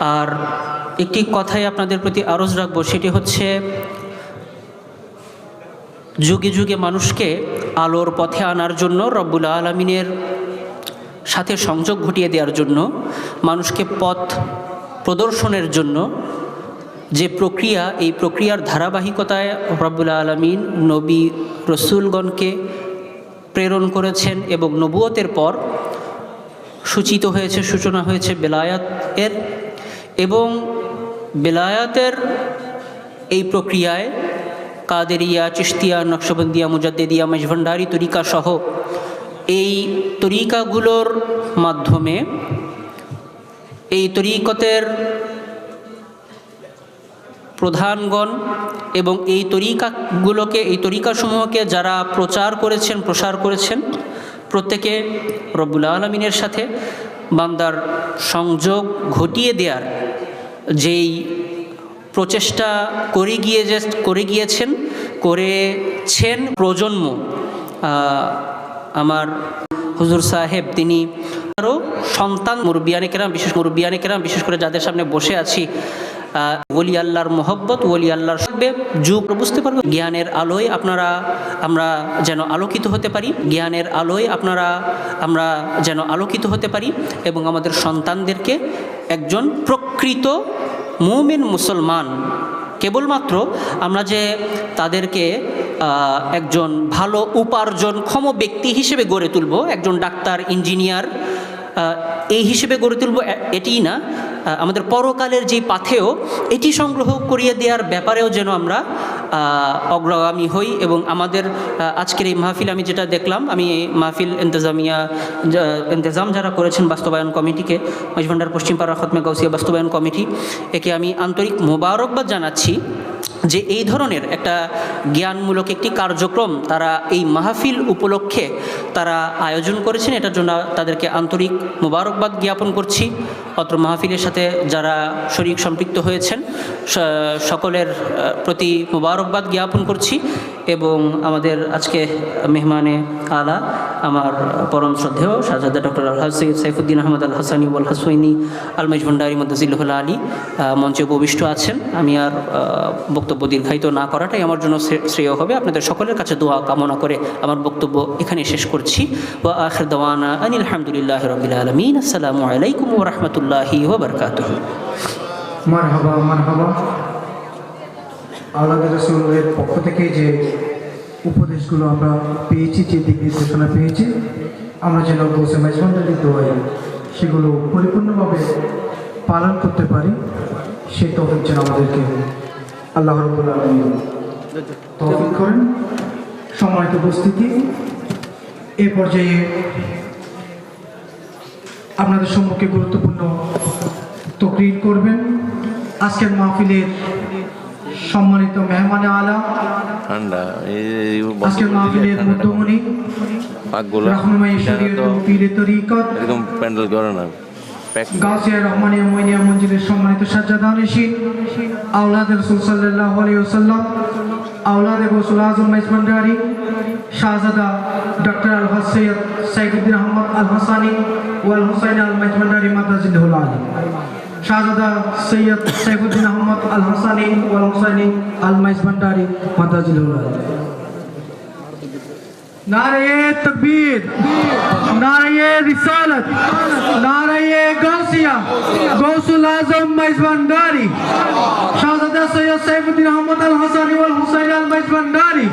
আর একটি কথাই আপনাদের প্রতি আরজ রাখব, সেটি হচ্ছে যুগে যুগে মানুষকে আলোর পথে আনার জন্য রব্বুল আলমিনের সাথে সংযোগ ঘটিয়ে দেওয়ার জন্য, মানুষকে পথ প্রদর্শনের জন্য যে প্রক্রিয়া, এই প্রক্রিয়ার ধারাবাহিকতায় রব্বুল আলমিন নবী রসুলগণকে প্রেরণ করেছেন এবং নবুয়তের পর সূচিত হয়েছে, সূচনা হয়েছে বেলায়াত এর এবং বেলায়াতের এই প্রক্রিয়ায় কাদেরিয়া চিস্তিয়া নকশবন্দিয়া, মুজাদ্দেদিয়া মেজভণ্ডারি তরিকা সহ এই তরিকাগুলোর মাধ্যমে এই তরিকতের প্রধানগণ এবং এই তরিকাগুলোকে, এই তরিকাসমূহকে যারা প্রচার করেছেন, প্রসার করেছেন, প্রত্যেকে রব্বুল আলমিনের সাথে বান্দার সংযোগ ঘটিয়ে দেওয়ার যেই প্রচেষ্টা করে গিয়ে যে, করে গিয়েছেন, করেছেন প্রজন্ম আমার হুজুর সাহেব, তিনি আরও সন্তান মুরব্বিয়ানিকেরাম বিশেষ মুরব্বিয়ানিকেরাম বিশেষ করে যাদের সামনে বসে আছি ওলি আল্লাহর মোহব্বত, ওলি আল্লাহর সঙ্গে যুগ বুঝতে পারবে জ্ঞানের আলোয় আপনারা, আমরা যেন আলোকিত হতে পারি, জ্ঞানের আলোয় আপনারা, আমরা যেন আলোকিত হতে পারি, এবং আমাদের সন্তানদেরকে একজন প্রকৃত মুমিন মুসলমান, কেবলমাত্র আমরা যে তাদেরকে একজন ভালো উপার্জনক্ষম ব্যক্তি হিসেবে গড়ে তুলব, একজন ডাক্তার, ইঞ্জিনিয়ার এই হিসেবে গড়ে তুলব এটিই না। আমাদের পরকালের যে পাথেও এটি সংগ্রহ করিয়ে দেওয়ার ব্যাপারেও যেন আমরা অগ্রগামী হই এবং আমাদের আজকের এই মাহফিল আমি যেটা দেখলাম, আমি মাহফিল ইন্তজামিয়া ইন্তজাম যারা করেছেন বাস্তবায়ন কমিটিকে মজভান্ডার পশ্চিমপাড়া খতমে গাউসিয়া বাস্তবায়ন কমিটি, একে আমি আন্তরিক মোবারকবাদ জানাচ্ছি। যে এই ধরনের একটা জ্ঞানমূলক একটি কার্যক্রম তারা এই মাহফিল উপলক্ষে তারা আয়োজন করেছেন, এটার জন্য তাদেরকে আন্তরিক মোবারকবাদ জ্ঞাপন করছি। অত্র মাহফিলের সাথে যারা শরীর সম্পৃক্ত হয়েছেন সকলের প্রতি মোবারকবাদ জ্ঞাপন করছি। এবং আমাদের আজকে মেহমানে আলা, আমার পরম শ্রদ্ধেয় শাহজাদা ডক্টর সৈয়দ সাইফুদ্দিন আহমদ আল হাসানি ওয়াল হাসইনি আল মজভন্ডারি মদ্দাজিল্লাহুল আলী মঞ্চে উপবিষ্ট আছেন। আমি আর বক্তব্য দীর্ঘায়িত না করাটাই আমার জন্য শ্রে- শ্রেয় হবে। আপনাদের সকলের কাছে দোয়া কামনা করে আমার বক্তব্য এখানে শেষ করছি। ওয়া আখির দাওয়ানা আনিল হামদুলিল্লাহ রবিল আলমিন। আসসালামু আলাইকুম ওয়া রাহমাতুল্লাহি ওয়া বারাকাতুহু। মারহাবা মারহাবা। আল্লাহ রসুলের পক্ষ থেকে যে উপদেশগুলো আমরা পেয়েছি যে দিক নির্দেশনা পেয়েছি আমরা যেন বসে মেজবান্ডারি দোয়াই সেগুলো পরিপূর্ণভাবে পালন করতে পারি সে তৌফিক যেন আমাদেরকে আল্লাহ রবুল্লা তৌফিক করেন সম্মানিত উপস্থিতি এ পর্যায়ে আপনাদের সম্মুখে গুরুত্বপূর্ণ তকরির করবেন আজকের মাহফিলের সম্মানিত মেহমানে আলা। ঠান্ডা এই আজকের মাহফিলের। মধ্যমণি পাকগুলো শরীয়ত পীরে তরিকত। এরকম প্যান্ডেল করে না গাউসিয়া রহমানিয়া মইনিয়া মঞ্জিলের সম্মানিত সাজ্জাদা নিশিন আওলাদ রসুল সাল্লাল্লাহু আলাইহি ওয়াসাল্লাম আওলাদ গৌসুল আজম মেজবান্ডারি শাহজাদা ডক্টর আল সৈয়দ সাইফুদ্দিন আহমদ আল হাসানি ওয়াল হুসাইন আল মেজবান্ডারি মাদাজিল্লাহুল আলী শাহজাদা সৈয়দ সাইফুদ্দিন আহমদ আল হাসানি ওয়াল হুসাইনি আল মাইস ভান্ডারি মাতাজুল নারে তকবীর নারে রিসালত নারে গাউসিয়া গৌসুল আজম মাইস ভান্ডারি, শাহজাদা সৈয়দ সাইফুদ্দিন আহমদ আল হাসানি ওয়াল হুসাইনি আল মাইস ভান্ডারি